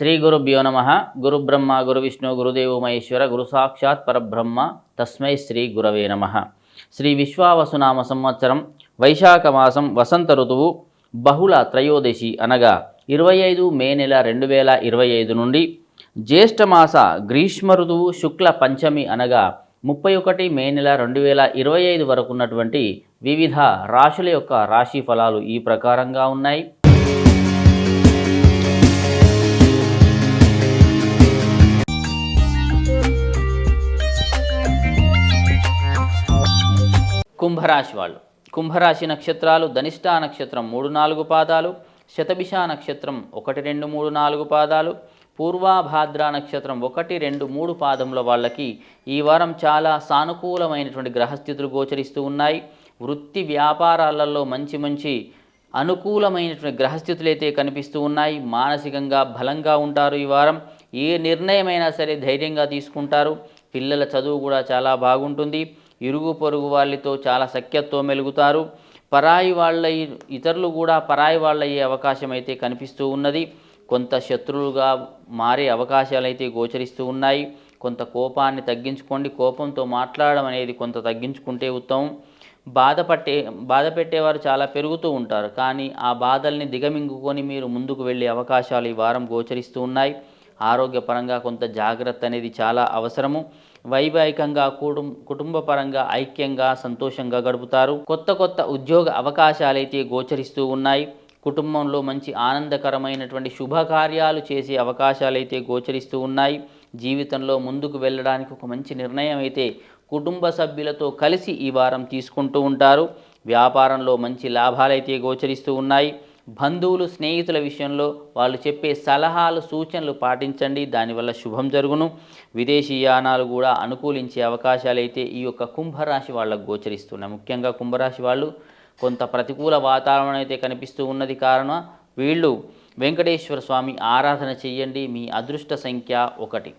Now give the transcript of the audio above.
శ్రీ గురుభ్యో నమ. గురు బ్రహ్మ గురు విష్ణు గురుదేవు మహేశ్వర గురు సాక్షాత్ పరబ్రహ్మ తస్మై శ్రీ గురవే నమ. శ్రీ విశ్వావసునామ సంవత్సరం వైశాఖ మాసం వసంత ఋతువు బహుళ త్రయోదశి అనగా ఇరవై ఐదు మే నెల రెండు వేల ఇరవై ఐదు నుండి జ్యేష్ఠమాస గ్రీష్మ ఋతువు శుక్ల పంచమి అనగా ముప్పై ఒకటి మే నెల రెండు వేల ఇరవై ఐదు వరకు ఉన్నటువంటి వివిధ రాశుల యొక్క రాశి ఫలాలు ఈ ప్రకారంగా ఉన్నాయి. కుంభరాశి వాళ్ళు. కుంభరాశి నక్షత్రాలు ధనిష్ఠా నక్షత్రం మూడు నాలుగు పాదాలు శతభిష నక్షత్రం ఒకటి రెండు మూడు నాలుగు పాదాలు పూర్వాభాద్ర నక్షత్రం ఒకటి రెండు మూడు పాదముల వాళ్ళకి ఈ వారం చాలా సానుకూలమైనటువంటి గ్రహస్థితులు గోచరిస్తూ ఉన్నాయి. వృత్తి వ్యాపారాలలో మంచి మంచి అనుకూలమైనటువంటి గ్రహస్థితులు అయితే కనిపిస్తూ ఉన్నాయి. మానసికంగా బలంగా ఉంటారు ఈ వారం. ఏ నిర్ణయమైనా సరే ధైర్యంగా తీసుకుంటారు. పిల్లల చదువు కూడా చాలా బాగుంటుంది. ఇరుగు పొరుగు వాళ్ళతో చాలా సఖ్యత్వం మెలుగుతారు. పరాయి వాళ్ళ ఇతరులు కూడా పరాయి వాళ్ళయ్యే అవకాశం అయితే కనిపిస్తూ ఉన్నది. కొంత శత్రువులుగా మారే అవకాశాలు అయితే గోచరిస్తూ ఉన్నాయి. కొంత కోపాన్ని తగ్గించుకోండి. కోపంతో మాట్లాడడం అనేది కొంత తగ్గించుకుంటే ఉత్తమం. బాధపట్టే బాధ పెట్టేవారు చాలా పెరుగుతూ ఉంటారు. కానీ ఆ బాధల్ని దిగమింగుకొని మీరు ముందుకు వెళ్ళే అవకాశాలు ఈ వారం గోచరిస్తూ ఉన్నాయి. ఆరోగ్యపరంగా కొంత జాగ్రత్త అనేది చాలా అవసరము. వైవాహికంగా కుటుంబ కుటుంబపరంగా ఐక్యంగా సంతోషంగా గడుపుతారు. కొత్త కొత్త ఉద్యోగ అవకాశాలైతే గోచరిస్తూ ఉన్నాయి. కుటుంబంలో మంచి ఆనందకరమైనటువంటి శుభకార్యాలు చేసే అవకాశాలైతే గోచరిస్తూ ఉన్నాయి. జీవితంలో ముందుకు వెళ్ళడానికి ఒక మంచి నిర్ణయం అయితే కుటుంబ సభ్యులతో కలిసి ఈ వారం తీసుకుంటూ ఉంటారు. వ్యాపారంలో మంచి లాభాలైతే గోచరిస్తూ ఉన్నాయి. బంధువులు స్నేహితుల విషయంలో వాళ్ళు చెప్పే సలహాలు సూచనలు పాటించండి. దానివల్ల శుభం జరుగును. విదేశీ యానాలు కూడా అనుకూలించే అవకాశాలు అయితే ఈ యొక్క కుంభరాశి వాళ్ళకు గోచరిస్తున్నాయి. ముఖ్యంగా కుంభరాశి వాళ్ళు కొంత ప్రతికూల వాతావరణం అయితే కనిపిస్తూ ఉన్నది. కారణం వీళ్ళు వెంకటేశ్వర స్వామి ఆరాధన చెయ్యండి. మీ అదృష్ట సంఖ్య ఒకటి.